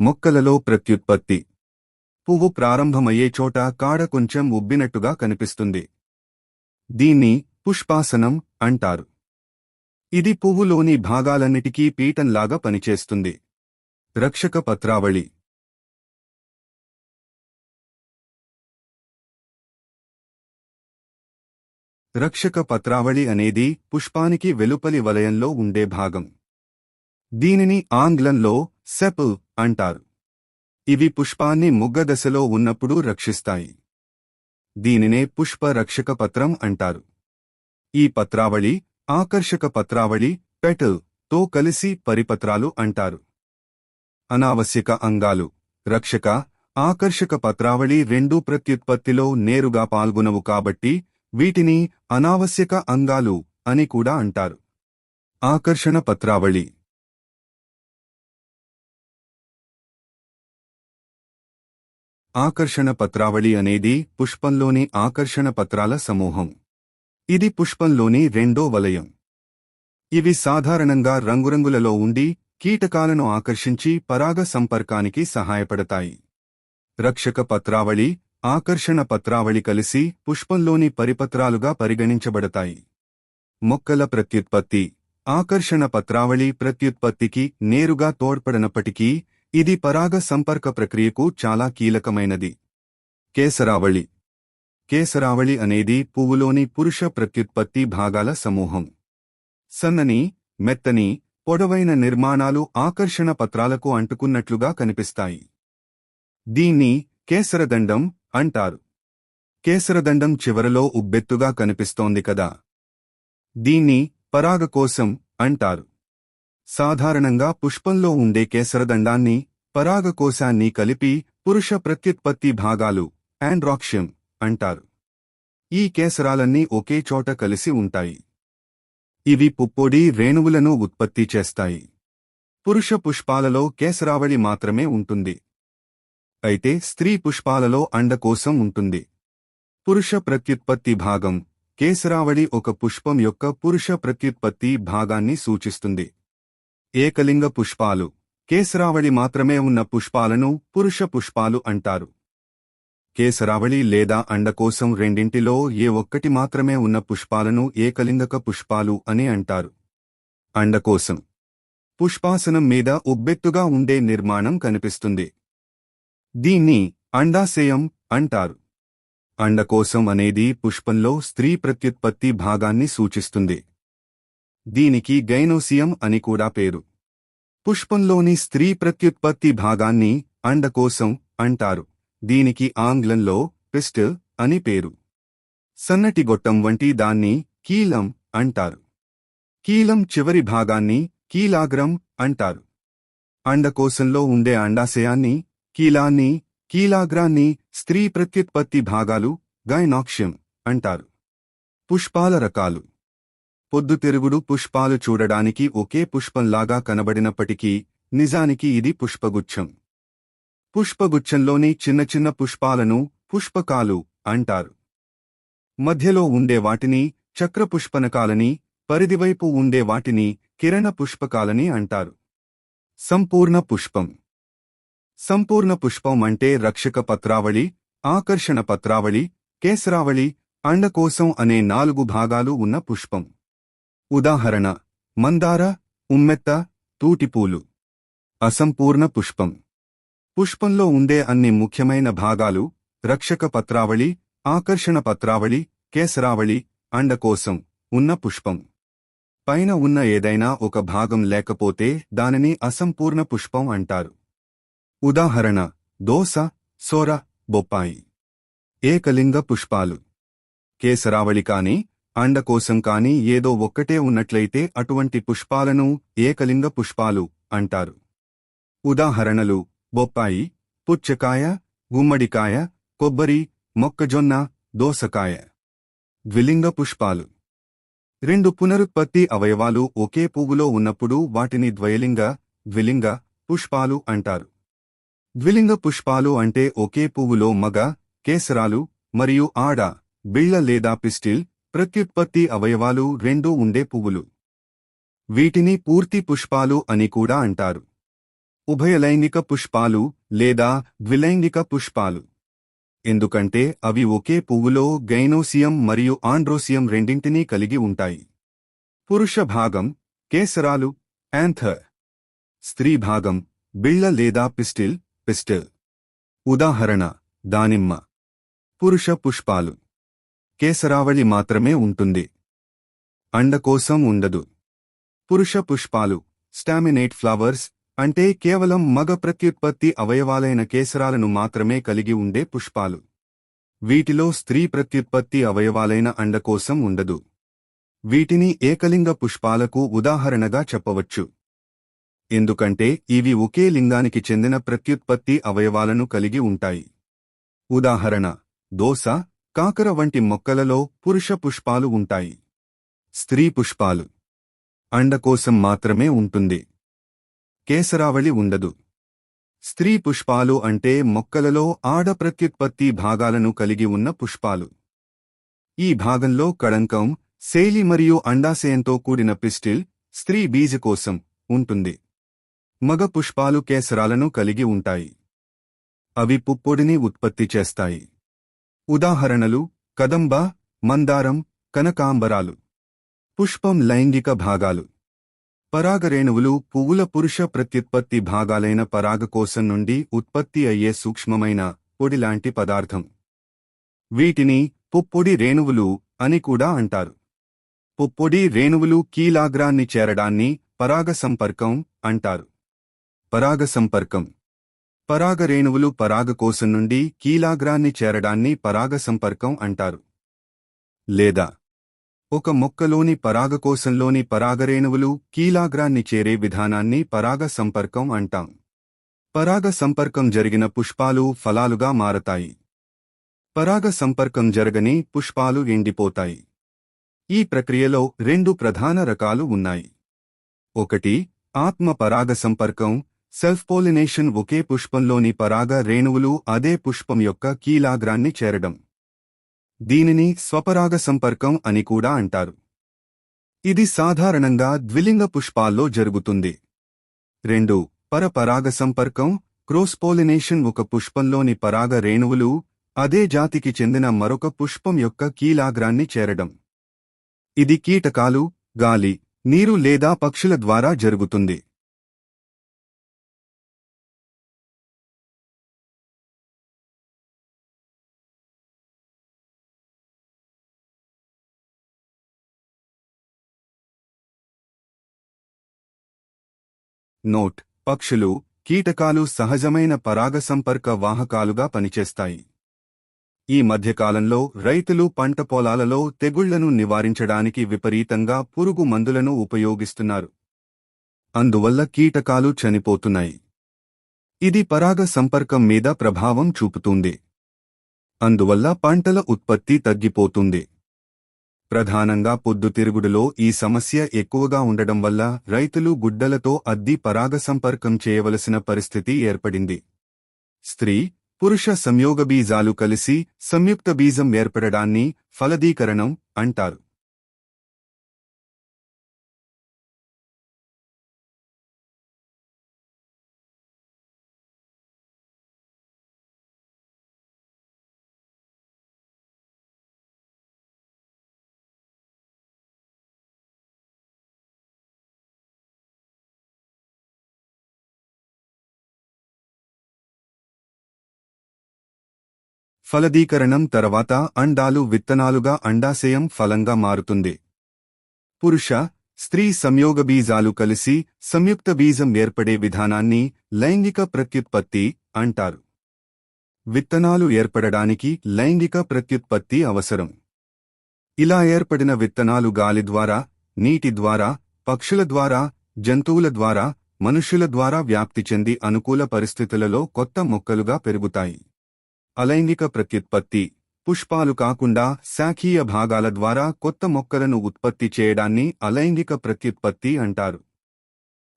మొక్కలలో ప్రత్యుత్పత్తి. పువ్వు ప్రారంభమయ్యే చోట కాడ కొంచెం ఉబ్బినట్టుగా కనిపిస్తుంది. దీన్ని పుష్పాసనం అంటారు. ఇది పువ్వులోని భాగాలన్నిటికీ పీఠంలాగా పనిచేస్తుంది. రక్షక పత్రావళి. రక్షక పత్రావళి అనేది పుష్పానికి వెలుపలి వలయంలో ఉండే భాగం. దీనిని ఆంగ్లంలో సెపుల్ అంటారు. ఇవి పుష్పాన్ని ముగ్గదశలో ఉన్నప్పుడు రక్షిస్తాయి. దీనినే పుష్ప రక్షక పత్రం అంటారు. ఈ పత్రావళి ఆకర్షక పత్రావళి పెటల్తో కలిసి పరిపత్రాలు అంటారు. అనావశ్యక అంగాలు రక్షక ఆకర్షక పత్రావళి రెండూ ప్రత్యుత్పత్తిలో నేరుగా పాల్గొనవు కాబట్టి వీటిని అనావశ్యక అంగాలు అని కూడా అంటారు. ఆకర్షణ పత్రావళి ఆకర్షణ పత్రావళి అనేది పుష్పంలోని ఆకర్షణ పత్రాల సమూహం. ఇది పుష్పంలోని రెండో వలయం. ఇవి సాధారణంగా రంగురంగులలో ఉండి కీటకాలను ఆకర్షించి పరాగ సంపర్కానికి సహాయపడతాయి. రక్షక పత్రావళి ఆకర్షణ పత్రావళి కలిసి పుష్పంలోని పరిపత్రాలుగా పరిగణించబడతాయి. మొక్కల ప్రత్యుత్పత్తి. ఆకర్షణ పత్రావళి ప్రత్యుత్పత్తికి నేరుగా తోడ్పడనప్పటికీ ఇది పరాగ సంపర్క ప్రక్రియకు చాలా కీలకమైనది. కేసరావళి. కేసరావళి అనేది పువ్వులోని పురుష ప్రత్యుత్పత్తి భాగాల సమూహం. సన్నని మెత్తని పొడవైన నిర్మాణాలు ఆకర్షణ పత్రాలకు అంటుకున్నట్లుగా కనిపిస్తాయి. దీన్ని కేసరదండం అంటారు. కేసరదండం చివరలో ఉబ్బెత్తుగా కనిపిస్తోంది కదా. దీన్ని పరాగకోశం అంటారు. సాధారణంగా పుష్పంలో ఉండే కేసరదండాన్ని పరాగకోశాన్ని కలిపి పురుష ప్రత్యుత్పత్తి భాగాలు ఆండ్రాక్ష్యం అంటారు. ఈ కేసరాలన్నీ ఒకే చోట కలిసి ఉంటాయి. ఇవి పుప్పొడి రేణువులను ఉత్పత్తి చేస్తాయి. పురుష పుష్పాలలో కేసరావళి మాత్రమే ఉంటుంది. అయితే స్త్రీ పుష్పాలలో అండకోశం ఉంటుంది. పురుష ప్రత్యుత్పత్తి భాగం కేసరావళి ఒక పుష్పం యొక్క పురుష ప్రత్యుత్పత్తి భాగాన్ని సూచిస్తుంది. ఏకలింగ పుష్పాలు. కేసరావళి మాత్రమే ఉన్న పుష్పాలను పురుష పుష్పాలు అంటారు. కేసరావళి లేదా అండకోశం రెండింటిలో ఏ ఒక్కటి మాత్రమే ఉన్న పుష్పాలను ఏకలింగక పుష్పాలు అని అంటారు. అండకోశం పుష్పాసనం మీద ఉబ్బెత్తుగా ఉండే నిర్మాణం కనిపిస్తుంది. దీన్ని అండాశయం అంటారు. అండకోశం అనేది పుష్పంలో స్త్రీ ప్రత్యుత్పత్తి భాగాన్ని సూచిస్తుంది. దీనికి గైనోసియం అని కూడా పేరు. పుష్పంలోని స్త్రీ ప్రత్యుత్పత్తి భాగాన్ని అండకోశం అంటారు. దీనికి ఆంగ్లంలో పిస్ట్ అని పేరు. సన్నటి గొట్టం వంటి దాన్ని కీలం అంటారు. కీలం చివరి భాగాన్ని కీలాగ్రం అంటారు. అండకోశంలో ఉండే అండాశయాన్ని కీలాన్ని కీలాగ్రాన్ని స్త్రీ ప్రత్యుత్పత్తి భాగాలు గైనాక్ష్యం అంటారు. పుష్పాల రకాలు. పొద్దుతిరుగుడు పుష్పాలు చూడడానికి ఒకే పుష్పంలాగా కనబడినప్పటికీ నిజానికి ఇది పుష్పగుచ్ఛం పుష్పగుచ్ఛంలోని చిన్న చిన్న పుష్పాలను పుష్పకాలు అంటారు. మధ్యలో ఉండే వాటిని చక్రపుష్పనకాలని పరిధివైపు ఉండే వాటిని కిరణ పుష్పకాలని అంటారు. సంపూర్ణ పుష్పం. సంపూర్ణ పుష్పం అంటే రక్షక పత్రావళి ఆకర్షణ పత్రావళి కేసరావళి అండకోశం అనే నాలుగు భాగాలు ఉన్న పుష్పం. ఉదాహరణ మందార ఉమ్మెత్త తూటిపూలు. అసంపూర్ణ పుష్పం. పుష్పంలో ఉండే అన్ని ముఖ్యమైన భాగాలు రక్షక పత్రావళి ఆకర్షణ పత్రావళి కేసరావళి అండకోసం ఉన్న పుష్పం. పైన ఉన్న ఏదైనా ఒక భాగం లేకపోతే దానిని అసంపూర్ణ పుష్పం అంటారు. ఉదాహరణ దోస సోర బొప్పాయి. ఏకలింగ పుష్పాలు. కేసరావళి కాని అండకోశం కాని ఏదో ఒక్కటే ఉన్నట్లయితే అటువంటి పుష్పాలను ఏకలింగ పుష్పాలు అంటారు. ఉదాహరణలు బొప్పాయి పుచ్చకాయ గుమ్మడికాయ కొబ్బరి మొక్కజొన్న దోసకాయ. ద్విలింగ పుష్పాలు. రెండు పునరుత్పత్తి అవయవాలు ఒకే పువ్వులో ఉన్నప్పుడు వాటిని ద్వయలింగ ద్విలింగ పుష్పాలు అంటారు. ద్విలింగ పుష్పాలు అంటే ఒకే పువ్వులో మగ కేసరాలు మరియు ఆడ బిళ్ళ లేదా పిస్టిల్ ప్రత్యుత్పత్తి అవయవాలు రెండూ ఉండే పువ్వులు. వీటిని పూర్తి పుష్పాలు అని కూడా అంటారు. ఉభయలైంగిక పుష్పాలు లేదా ద్విలైంగిక పుష్పాలు. ఎందుకంటే అవి ఒకే పువ్వులో గైనోసియం మరియు ఆండ్రోసియం రెండింటినీ కలిగి ఉంటాయి. పురుష భాగం కేసరాలు యాంథర్. స్త్రీ భాగం బిళ్ళ లేదా పిస్టిల్ పిస్టిల్. ఉదాహరణ దానిమ్మ. పురుష పుష్పాలు. కేసరావళి మాత్రమే ఉంటుంది. అండకోశం ఉండదు. పురుష పుష్పాలు స్టామినేట్ ఫ్లవర్స్ అంటే కేవలం మగ ప్రత్యుత్పత్తి అవయవాలైన కేసరాలను మాత్రమే కలిగి ఉండే పుష్పాలు. వీటిలో స్త్రీ ప్రత్యుత్పత్తి అవయవాలైన అండకోశం ఉండదు. వీటిని ఏకలింగ పుష్పాలకు ఉదాహరణగా చెప్పవచ్చు. ఎందుకంటే ఇవి ఒకే లింగానికి చెందిన ప్రత్యుత్పత్తి అవయవాలను కలిగి ఉంటాయి. ఉదాహరణ దోస కాకర వంటి మొక్కలలో పురుష పుష్పాలు ఉంటాయి. స్త్రీ పుష్పాలు. అండకోసం మాత్రమే ఉంటుంది. కేసరావళి ఉండదు. స్త్రీ పుష్పాలు అంటే మొక్కలలో ఆడ ప్రత్యుత్పత్తి భాగాలను కలిగి ఉన్న పుష్పాలు. ఈ భాగంలో కళంకం శైలి మరియు అండాశయంతో కూడిన పిస్టిల్ స్త్రీ బీజకోశం ఉంటుంది. మగ పుష్పాలు కేసరాలను కలిగి ఉంటాయి. అవి పుప్పొడిని ఉత్పత్తి చేస్తాయి. ఉదాహరణలు కదంబ మందారం కనకాంబరాలు. పుష్పం లైంగిక భాగాలు. పరాగరేణువులు పువ్వుల పురుష ప్రత్యుత్పత్తి భాగాలైన పరాగకోశం నుండి ఉత్పత్తి అయ్యే సూక్ష్మమైన పొడిలాంటి పదార్థం. వీటిని పుప్పొడి రేణువులు అని కూడా అంటారు. పుప్పొడి రేణువులు కీలాగ్రాన్ని చేరడాన్ని పరాగ సంపర్కం అంటారు. పరాగ సంపర్కం. పరాగ రేణువులు పరాగకోశం నుండి కీలాగ్రాన్ని చేరడాన్ని పరాగ సంపర్కం అంటారు. లేదా ఒక మొక్కలోని పరాగకోశంలోని పరాగరేణువులు కీలాగ్రాన్ని చేరే విధానాన్ని పరాగ సంపర్కం అంటాం. పరాగ సంపర్కం జరిగిన పుష్పాలు ఫలాలుగా మారతాయి. పరాగ సంపర్కం జరగని పుష్పాలు ఎండిపోతాయి. ఈ ప్రక్రియలో రెండు ప్రధాన రకాలు ఉన్నాయి. ఒకటి ఆత్మ పరాగ సంపర్కం సెల్ఫ్ పోలినేషన్ ఒకే పుష్పంలోని పరాగ రేణువులు అదే పుష్పం యొక్క కీలాగ్రాన్ని చేరడం. దీనిని స్వపరాగ సంపర్కం అని కూడా అంటారు. ఇది సాధారణంగా ద్విలింగ పుష్పాల్లో జరుగుతుంది. రెండు పరపరాగ సంపర్కం క్రోస్ పోలినేషన్ ఒక పుష్పంలోని పరాగ రేణువులు అదే జాతికి చెందిన మరొక పుష్పం యొక్క కీలాగ్రాన్ని చేరడం. ఇది కీటకాలు గాలి నీరు లేదా పక్షుల ద్వారా జరుగుతుంది. నోట్ పక్షులు కీటకాలు సహజమైన పరాగ సంపర్క వాహకాలుగా పనిచేస్తాయి. ఈ మధ్యకాలంలో రైతులు పంట పొలాలలో తెగుళ్ళను నివారించడానికి విపరీతంగా పురుగు మందులను ఉపయోగిస్తున్నారు. అందువల్ల కీటకాలు చనిపోతున్నాయి. ఇది పరాగ సంపర్కం మీద ప్రభావం చూపుతుంది. అందువల్ల పంటల ఉత్పత్తి తగ్గిపోతుంది. ప్రధానంగా పొద్దుతిరుగుడులో ఈ సమస్య ఎక్కువగా ఉండడం వల్ల రైతులు గుడ్డలతో అద్ది పరాగ సంపర్కం చేయవలసిన పరిస్థితి ఏర్పడింది. స్త్రీ పురుష సంయోగ బీజాలు కలిసి సంయుక్త బీజం ఏర్పడడాన్ని ఫలదీకరణం అంటారు. ఫలదీకరణం తర్వాత అండాలు విత్తనాలుగా అండాశయం ఫలంగా మారుతుంది. పురుష స్త్రీ సంయోగ బీజాలు కలిసి సంయుక్త బీజం ఏర్పడే విధానాన్ని లైంగిక ప్రత్యుత్పత్తి అంటారు. విత్తనాలు ఏర్పడడానికి లైంగిక ప్రత్యుత్పత్తి అవసరం. ఇలా ఏర్పడిన విత్తనాలు గాలి ద్వారా నీటి ద్వారా పక్షుల ద్వారా జంతువుల ద్వారా మనుష్యుల ద్వారా వ్యాప్తి చెంది అనుకూల పరిస్థితులలో కొత్త మొక్కలుగా పెరుగుతాయి. అలైంగిక ప్రత్యుత్పత్తి పుష్పాలు కాకుండా శాఖీయ భాగాల ద్వారా కొత్త మొక్కలను ఉత్పత్తి చేయడాన్ని అలైంగిక ప్రత్యుత్పత్తి అంటారు.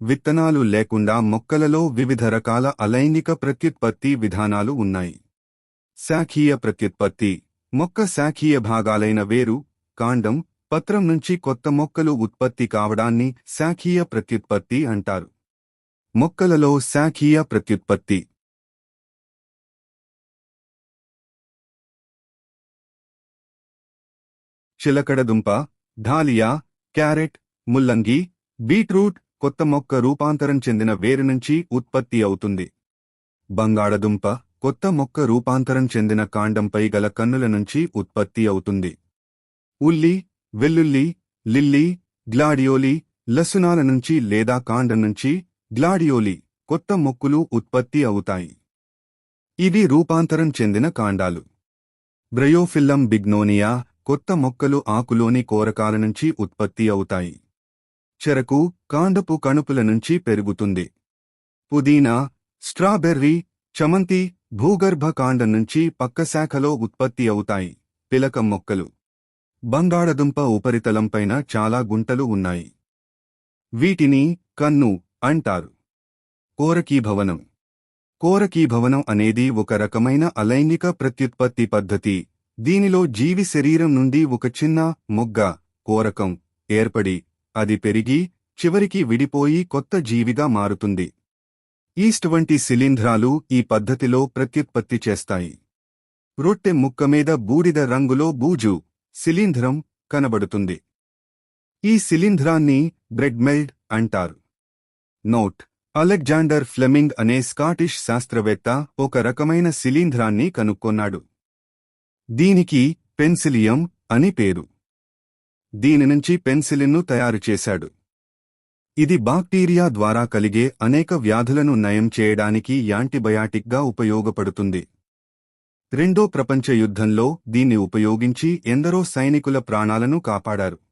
విత్తనాలు లేకుండా మొక్కలలో వివిధ రకాల అలైంగిక ప్రత్యుత్పత్తి విధానాలు ఉన్నాయి. శాఖీయ ప్రత్యుత్పత్తి మొక్క శాఖీయ భాగాలైన వేరు కాండం పత్రం నుంచి కొత్త మొక్కలు ఉత్పత్తి కావడాన్ని శాఖీయ ప్రత్యుత్పత్తి అంటారు. మొక్కలలో శాఖీయ ప్రత్యుత్పత్తి చిలకడదుంప ధాలియా క్యారెట్ ముల్లంగి బీట్రూట్ కొత్త మొక్క రూపాంతరం చెందిన వేరు నుంచి ఉత్పత్తి అవుతుంది. బంగాళదుంప కొత్త మొక్క రూపాంతరం చెందిన కాండంపై గల కన్నుల నుంచి ఉత్పత్తి అవుతుంది. ఉల్లి వెల్లుల్లి లిల్లీ గ్లాడియోలి లసునాల నుంచి లేదా కాండం నుంచి గ్లాడియోలి కొత్త మొక్కులు ఉత్పత్తి అవుతాయి. ఇవి రూపాంతరం చెందిన కాండాలు. బ్రయోఫిల్లం బిగ్నోనియా కొత్త మొక్కలు ఆకులోని కోరకాల నుంచి ఉత్పత్తి అవుతాయి. చెరకు కాండపు కణుపుల నుంచి పెరుగుతుంది. పుదీనా స్ట్రాబెర్రీ చమంతి భూగర్భ కాండం నుంచి పక్క శాఖలో ఉత్పత్తి అవుతాయి. పిలక మొక్కలు. బంగాళదుంప ఉపరితలంపైన చాలా గుంటలు ఉన్నాయి. వీటిని కన్ను అంటారు. కోరకీభవనం. కోరకీభవనం అనేది ఒక రకమైన అలైంగిక ప్రత్యుత్పత్తి పద్ధతి. దీనిలో జీవి శరీరం నుండి ఒక చిన్న మొగ్గ కోరకం ఏర్పడి అది పెరిగి చివరికి విడిపోయి కొత్త జీవిగా మారుతుంది. ఈస్ట్ వంటి శిలీంధ్రాలు ఈ పద్ధతిలో ప్రత్యుత్పత్తి చేస్తాయి. రొట్టె ముక్క మీద బూడిద రంగులో బూజు శిలీంధ్రం కనబడుతుంది. ఈ శిలీంధ్రాన్ని బ్రెడ్మెల్డ్ అంటారు. నోట్. అలెగ్జాండర్ ఫ్లెమింగ్ అనే స్కాటిష్ శాస్త్రవేత్త ఒక రకమైన శిలీంధ్రాన్ని కనుక్కొన్నాడు. దీనికి పెన్సిలియం అని పేరు. దీని నుంచి పెన్సిలిన్ను తయారు చేశాడు. ఇది బాక్టీరియా ద్వారా కలిగే అనేక వ్యాధులను నయం చేయడానికి యాంటీబయాటిక్గా ఉపయోగపడుతుంది. రెండో ప్రపంచ యుద్ధంలో దీన్ని ఉపయోగించి ఎందరో సైనికుల ప్రాణాలను కాపాడారు.